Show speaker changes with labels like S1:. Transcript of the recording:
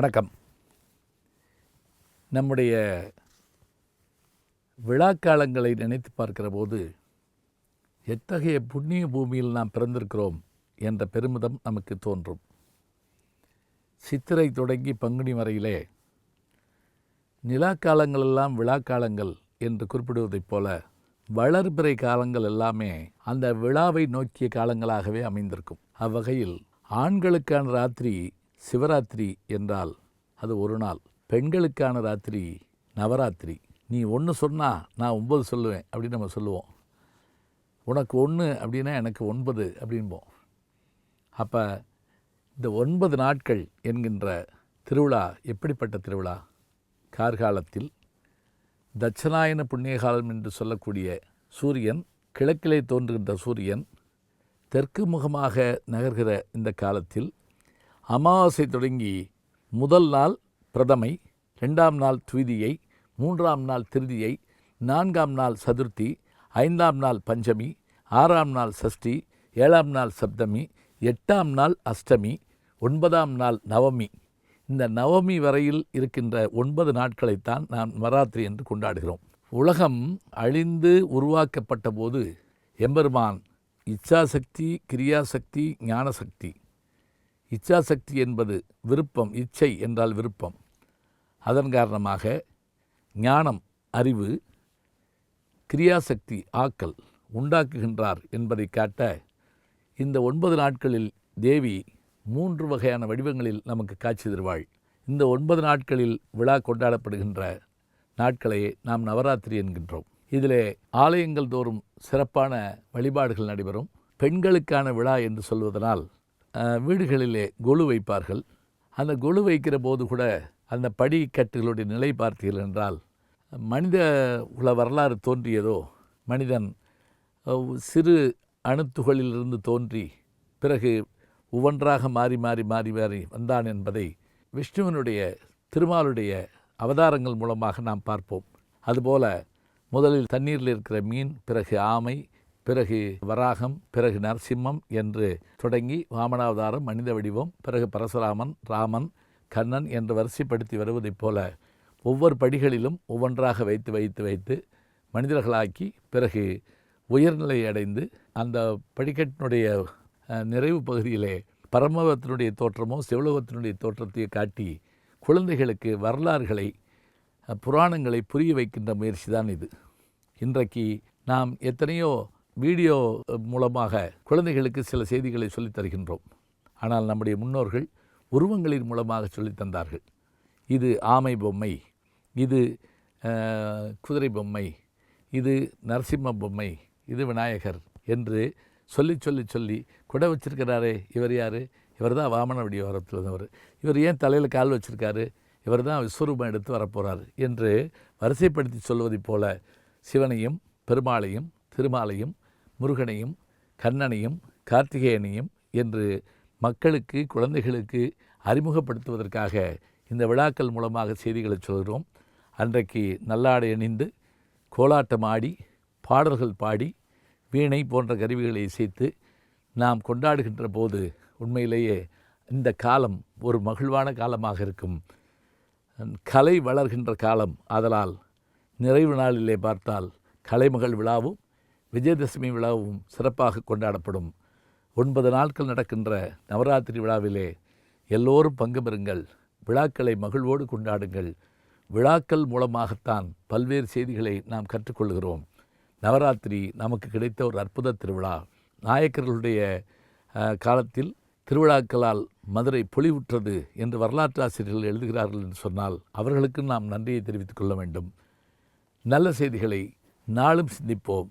S1: வணக்கம். நம்முடைய விழாக்காலங்களை நினைத்து பார்க்கிற போது எத்தகைய புண்ணிய பூமியில் நாம் பிறந்திருக்கிறோம் என்ற பெருமிதம் நமக்கு தோன்றும். சித்திரை தொடங்கி பங்குனி வரையிலே நிலாக்காலங்களெல்லாம் விழாக்காலங்கள் என்று குறிப்பிடுவதைப் போல வளர்பிறை காலங்கள் எல்லாமே அந்த விழாவை நோக்கிய காலங்களாகவே அமைந்திருக்கும். அவ்வகையில் ஆண்களுக்கான ராத்திரி சிவராத்திரி என்றால் அது ஒரு நாள். பெண்களுக்கான ராத்திரி நவராத்திரி. நீ ஒன்று சொன்னால் நான் ஒன்பது சொல்லுவேன் அப்படின்னு நம்ம சொல்லுவோம். உனக்கு ஒன்று அப்படின்னா எனக்கு ஒன்பது அப்படின்போம். அப்போ இந்த ஒன்பது நாட்கள் என்கின்ற திருவிழா எப்படிப்பட்ட திருவிழா? கார்காலத்தில் தட்சநாயன புண்ணியகாலம் என்று சொல்லக்கூடிய சூரியன் கிழக்கிலே தோன்றுகின்ற சூரியன் தெற்கு முகமாக நகர்கிற இந்த காலத்தில் அமாவாசை தொடங்கி முதல் நாள் பிரதமை ரெண்டாம் நாள் துவிதியை மூன்றாம் நாள் திருதியை நான்காம் நாள் சதுர்த்தி ஐந்தாம் நாள் பஞ்சமி ஆறாம் நாள் சஷ்டி ஏழாம் நாள் சப்தமி எட்டாம் நாள் அஷ்டமி ஒன்பதாம் நாள் நவமி. இந்த நவமி வரையில் இருக்கின்ற ஒன்பது நாட்களைத்தான் நாம் நவராத்திரி என்று கொண்டாடுகிறோம். உலகம் அழிந்து உருவாக்கப்பட்ட போது எம்பெருமான் இச்சாசக்தி கிரியாசக்தி ஞானசக்தி இச்சாசக்தி என்பது விருப்பம் இச்சை என்றால் விருப்பம். அதன் காரணமாக ஞானம் அறிவு கிரியாசக்தி ஆக்கல் உண்டாக்குகின்றார் என்பதை காட்ட இந்த ஒன்பது நாட்களில் தேவி மூன்று வகையான வடிவங்களில் நமக்கு காட்சி தருவாள். இந்த ஒன்பது நாட்களில் விழா கொண்டாடப்படுகின்ற நாட்களை நாம் நவராத்திரி என்கின்றோம். இதிலே ஆலயங்கள் தோறும் சிறப்பான வழிபாடுகள் நடைபெறும். பெண்களுக்கான விழா என்று சொல்வதனால் வீடுகளிலே கொலு வைப்பார்கள். அந்த கொலு வைக்கிற போது கூட அந்த படிக்கட்டுகளுடைய நிலை பார்த்தீர்கள் என்றால் மனித உள்ள வரலாறு தோன்றியதோ மனிதன் சிறு அணுத்துகளிலிருந்து தோன்றி பிறகு ஒவ்வொன்றாக மாறி மாறி மாறி மாறி வந்தான் என்பதை விஷ்ணுவனுடைய திருமாலுடைய அவதாரங்கள் மூலமாக நாம் பார்ப்போம். அதுபோல முதலில் தண்ணீரில் இருக்கிற மீன் பிறகு ஆமை பிறகு வராகம் பிறகு நரசிம்மம் என்று தொடங்கி வாமனாவதாரம் மனித வடிவம் பிறகு பரசுராமன் ராமன் கண்ணன் என்று வரிசைப்படுத்தி வருவதைப் போல ஒவ்வொரு படிகளிலும் ஒவ்வொன்றாக வைத்து வைத்து வைத்து மனிதர்களாக்கி பிறகு உயர்நிலை அடைந்து அந்த படிக்கட்டினுடைய நிறைவு பகுதியிலே பரமபத்தினுடைய தோற்றமோ சிவலோகத்தினுடைய தோற்றத்தையோ காட்டி குழந்தைகளுக்கு வரலாறுகளை புராணங்களை புரிய வைக்கின்ற முயற்சி தான் இது. இன்றைக்கு நாம் எத்தனையோ வீடியோ மூலமாக குழந்தைகளுக்கு சில செய்திகளை சொல்லித் தருகின்றோம். ஆனால் நம்முடைய முன்னோர்கள் உருவங்களின் மூலமாக சொல்லித் தந்தார்கள். இது ஆமை பொம்மை இது குதிரை பொம்மை இது நரசிம்ம பொம்மை இது விநாயகர் என்று சொல்லி சொல்லி சொல்லி குடை வச்சிருக்கிறாரே இவர் யார்? இவர் தான் வாமன விடியோரத்தில் இருந்தவர். இவர் ஏன் தலையில் கால் வச்சுருக்காரு? இவர் தான் விஸ்வரூபம் எடுத்து வரப்போகிறார் என்று வரிசைப்படுத்தி சொல்வதைப் போல சிவனையும் பெருமாளையும் திருமாலையும் முருகனையும் கண்ணனையும் கார்த்திகேயனையும் என்று மக்களுக்கு குழந்தைகளுக்கு அறிமுகப்படுத்துவதற்காக இந்த விழாக்கள் மூலமாக செய்திகளை சொல்கிறோம். அன்றைக்கு நல்லாடை அணிந்து கோலாட்டம் ஆடி பாடல்கள் பாடி வீணை போன்ற கருவிகளை இசைத்து நாம் கொண்டாடுகின்ற போது உண்மையிலேயே இந்த காலம் ஒரு மகிழ்வான காலமாக இருக்கும். கலை வளர்கின்ற காலம். ஆதலால் நிறைவு நாளிலே பார்த்தால் கலைமகள் விழாவும் விஜயதசமி விழாவும் சிறப்பாக கொண்டாடப்படும். ஒன்பது நாட்கள் நடக்கின்ற நவராத்திரி விழாவிலே எல்லோரும் பங்கு பெறுங்கள். விழாக்களை மகிழ்வோடு கொண்டாடுங்கள். விழாக்கள் மூலமாகத்தான் பல்வேறு செய்திகளை நாம் கற்றுக்கொள்கிறோம். நவராத்திரி நமக்கு கிடைத்த ஒரு அற்புத திருவிழா. நாயக்கர்களுடைய காலத்தில் திருவிழாக்களால் மதுரை பொலிவுற்றது என்று வரலாற்று ஆசிரியர்கள் எழுதுகிறார்கள் என்று சொன்னால் அவர்களுக்கும் நாம் நன்றியை தெரிவித்துக் கொள்ள வேண்டும். நல்ல செய்திகளை நாளும் சிந்திப்போம்.